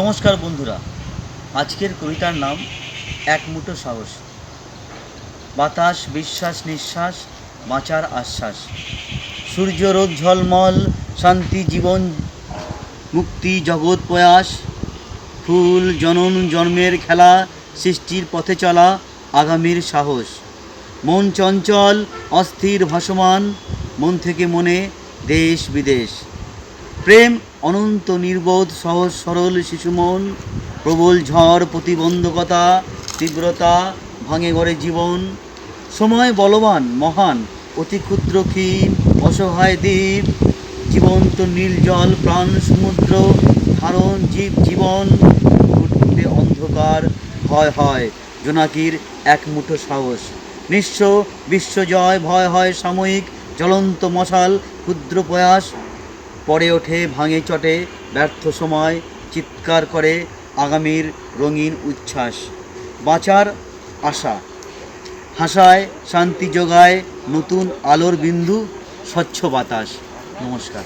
নমস্কার বন্ধুরা। আজকের কবিতার নাম, এক মুঠো সাহস। বাতাস, বিশ্বাস, নিঃশ্বাস, বাঁচার আশ্বাস। সূর্য রোদ, ঝলমল, শান্তি, জীবন, মুক্তি, জগৎ, প্রয়াস। ফুল, জনন, জন্মের খেলা, সৃষ্টির পথে চলা, আগামীর সাহস। মন চঞ্চল, অস্থির ভাসমান, মন থেকে মনে দেশ বিদেশ প্রেম, অনন্ত নির্বোধ, সহজ সরল শিশু মন, প্রবল ঝড়, প্রতিবন্ধকতা, তীব্রতা, ভাঙে গড়ে জীবন, সময় বলবান, মহান, অতি ক্ষুদ্র ক্ষীণ, অসহায় দ্বীপ, জীবন্ত নীল জল, প্রাণ সমুদ্র, ধারণ জীব জীবন অন্ধকার, ভয় হয়, জোনাকির এক মুঠো সাহস। নিঃস্ব বিশ্বজয় ভয় হয় সাময়িক, জ্বলন্ত মশাল, ক্ষুদ্র প্রয়াস পড়ে ওঠে, ভাঙে চটে, ব্যর্থ সময় চিৎকার করে আগামীর রঙিন উচ্ছ্বাস। বাঁচার আশা। হাসায়, শান্তি যোগায় নতুন আলোর বিন্দু, স্বচ্ছ বাতাস। নমস্কার।